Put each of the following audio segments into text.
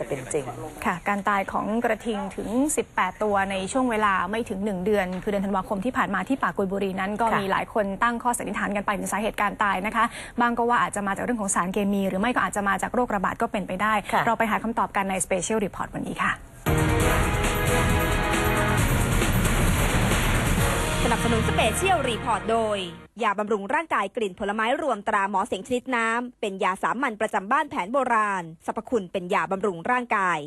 จะเป็นจริง ค่ะ การตายของกระทิงถึง 18 ตัวในช่วงเวลาไม่ถึง 1 เดือน คือเดือนธันวาคมที่ผ่านมาที่ป่ากุยบุรีนั้น ก็ค่ะมีหลายคนตั้งข้อสันนิษฐานกันไปถึงสาเหตุการตายนะคะ บางก็ว่าอาจจะมาจากเรื่องของสารเคมี หรือไม่ก็อาจจะมาจากโรคระบาดก็เป็นไปได้ค่ะเราไปหาคำตอบกันใน Special Report วันนี้ค่ะ สนุนสเปเชียลรีพอร์ตโดย ยาบำรุงร่างกายกลิ่นผลไม้รวมตราหมอเสงชนิดน้ำ เป็นยาสามัญประจำบ้านแผนโบราณสรรพคุณเป็นยาบำรุงร่างกาย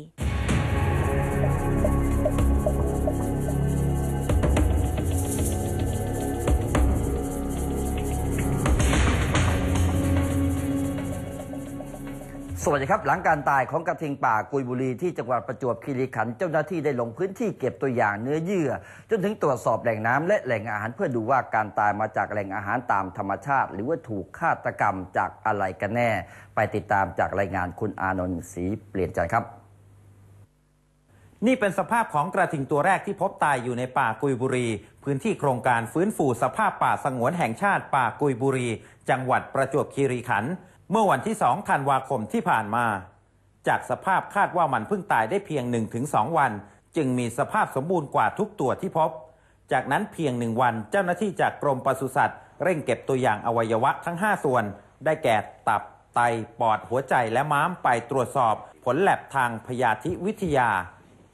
สวัสดีครับ หลังการตายของกระทิงป่ากุยบุรีที่จังหวัดประจวบคีรีขันธ์เจ้าหน้าที่ได้ลงพื้นที่เก็บตัวอย่างเนื้อเยื่อ จนถึงตรวจสอบแหล่งน้ำและแหล่งอาหารเพื่อดูว่าการตายมาจากแหล่งอาหารตามธรรมชาติ หรือว่าถูกฆาตกรรมจากอะไรกันแน่ ไปติดตามจากรายงานคุณอานนท์ศรีเปลี่ยนใจครับนี่เป็นสภาพของกระทิงตัวแรกที่พบตายอยู่ในป่ากุยบุรี พื้นที่โครงการฟื้นฟูสภาพป่าสงวนแห่งชาติป่ากุยบุรี จังหวัดประจวบคีรีขันธ์ เมื่อวันที่ 2 ธันวาคมที่ผ่านมา จากสภาพคาดว่ามันเพิ่งตายได้เพียง 1-2 วัน จึงมีสภาพสมบูรณ์กว่าทุกตัวที่พบ จากนั้นเพียงหนึ่งวันเจ้าหน้าที่จากกรมปศุสัตว์ เร่งเก็บตัวอย่างอวัยวะทั้ง 5 ส่วน ได้แก่ตับ ไต ปอด หัวใจ และม้ามไปตรวจสอบ ผลแลบทางพยาธิวิทยา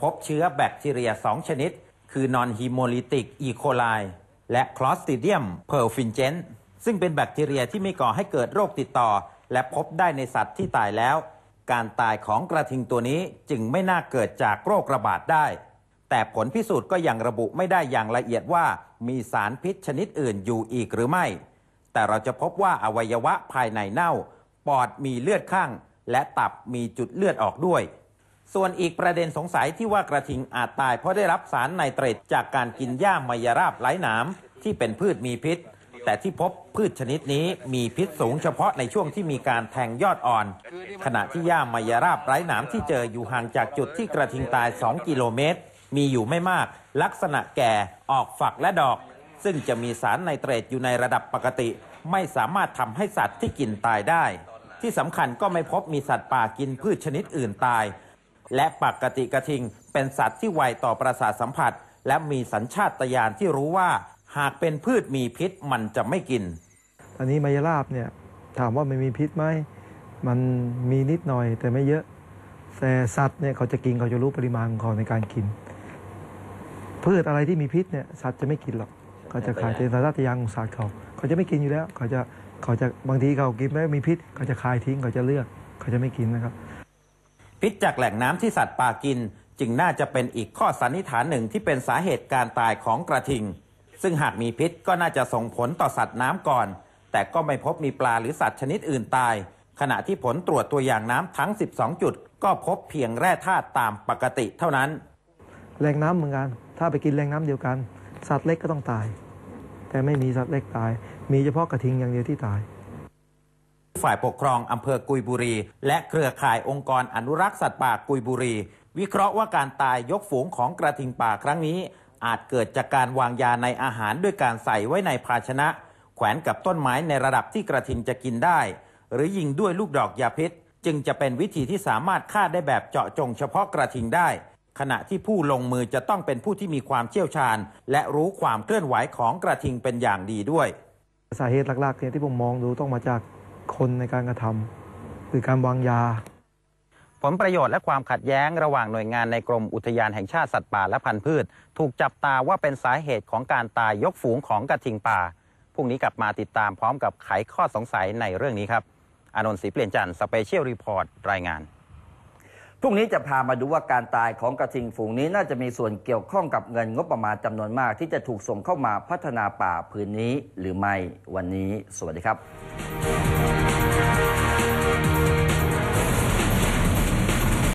พบเชื้อแบคทีเรีย 2 ชนิด คือนอนฮีโมลิติกอีโคไลและคลอสติเดียมเพอร์ฟินเจนซึ่งเป็นแบคทีเรียที่ไม่ก่อให้เกิดโรคติดต่อ และพบได้ในสัตว์ที่ตายแล้ว การตายของกระทิงตัวนี้จึงไม่น่าเกิดจากโรคระบาดได้ แต่ผลพิสูจน์ก็ยังระบุไม่ได้อย่างละเอียดว่ามีสารพิษชนิดอื่นอยู่อีกหรือไม่ แต่เราจะพบว่าอวัยวะภายในเน่า ปอดมีเลือดข้าง และตับมีจุดเลือดออกด้วยส่วนอีกประเด็นสงสัยที่ว่ากระทิงอาจตายเพราะได้รับสารไนเตรตจากการกินหญ้ามายราบไร้หนามที่เป็นพืชมีพิษ แต่ที่พบพืชชนิดนี้มีพิษสูงเฉพาะในช่วงที่มีการแทงยอดอ่อน ขณะที่หญ้ามายาราบไร้หนามที่เจออยู่ห่างจากจุดที่กระทิงตาย 2 กิโลเมตร มีอยู่ไม่มาก ลักษณะแก่ออกฝักและดอก ซึ่งจะมีสารไนเตรตอยู่ในระดับปกติ ไม่สามารถทำให้สัตว์ที่กินตายได้ ที่สำคัญก็ไม่พบมีสัตว์ป่ากินพืชชนิดอื่นตาย และปกติกระทิงเป็นสัตว์ที่ไวต่อประสาทสัมผัส และมีสัญชาตญาณที่รู้ว่า หากเป็นพืชมีพิษมันจะไม่กิน อันนี้มายราบเนี่ยถามว่ามันมีพิษไหมมันมีนิดหน่อยแต่ไม่เยอะ แต่สัตว์เนี่ยเขาจะกินเขาจะรู้ปริมาณของเขาในการกิน พืชอะไรที่มีพิษเนี่ยสัตว์จะไม่กินหรอกเขาจะขายเป็นสัญชาตญาณของสัตว์เขาเขาจะไม่กินอยู่แล้ว เขาจะเขาจะบางทีเขากินไม่มีพิษ เขาจะคายทิ้งเขาจะเลือก เขาจะไม่กินนะครับ พิษจากแหล่งน้ำที่สัตว์ป่ากิน จึงน่าจะเป็นอีกข้อสันนิษฐานหนึ่งที่เป็นสาเหตุการตายของกระทิง ซึ่งหากมีพิษก็น่าจะส่งผลต่อสัตว์น้ำก่อน แต่ก็ไม่พบมีปลาหรือสัตว์ชนิดอื่นตาย ขณะที่ผลตรวจตัวอย่างน้ำทั้ง 12 จุด ก็พบเพียงแร่ธาตุตามปกติเท่านั้นแหล่งน้ำเหมือนกัน ถ้าไปกินแหล่งน้ำเดียวกัน สัตว์เล็กก็ต้องตาย แต่ไม่มีสัตว์เล็กตาย มีเฉพาะกระทิงอย่างเดียวที่ตายฝ่ายปกครองอำเภอกุยบุรี และเครือข่ายองค์กรอนุรักษ์สัตว์ป่ากุยบุรี วิเคราะห์ว่าการตายยกฝูงของกระทิงป่าครั้งนี้ อาจเกิดจากการวางยาในอาหารด้วยการใส่ไว้ในภาชนะ แขวนกับต้นไม้ในระดับที่กระทิงจะกินได้ หรือยิงด้วยลูกดอกยาพิษ จึงจะเป็นวิธีที่สามารถฆ่าได้แบบเจาะจงเฉพาะกระทิงได้ ขณะที่ผู้ลงมือจะต้องเป็นผู้ที่มีความเชี่ยวชาญ และรู้ความเคลื่อนไหวของกระทิงเป็นอย่างดีด้วย สาเหตุหลักๆเนี่ยที่ผมมองดูต้องมาจากคนในการกระทำคือการวางยา ผลประโยชน์และความขัดแย้งระหว่างหน่วยงานในกรมอุทยานแห่งชาติสัตว์ป่าและพันธุ์พืช ถูกจับตาว่าเป็นสาเหตุของการตายยกฝูงของกระทิงป่าพรุ่งนี้กลับมาติดตามพร้อมกับไขข้อสงสัยในเรื่องนี้ครับอานนท์ศรีเปลี่ยนจันทร์สเปเชียลรีพอร์ตรายงานพรุ่งนี้จะพามาดูว่าการตายของกระทิงฝูงนี้น่าจะมีส่วนเกี่ยวข้องกับเงินงบประมาณจำนวนมาก ที่จะถูกส่งเข้ามาพัฒนาป่าพื้นนี้หรือไม่วันนี้ สวัสดีครับ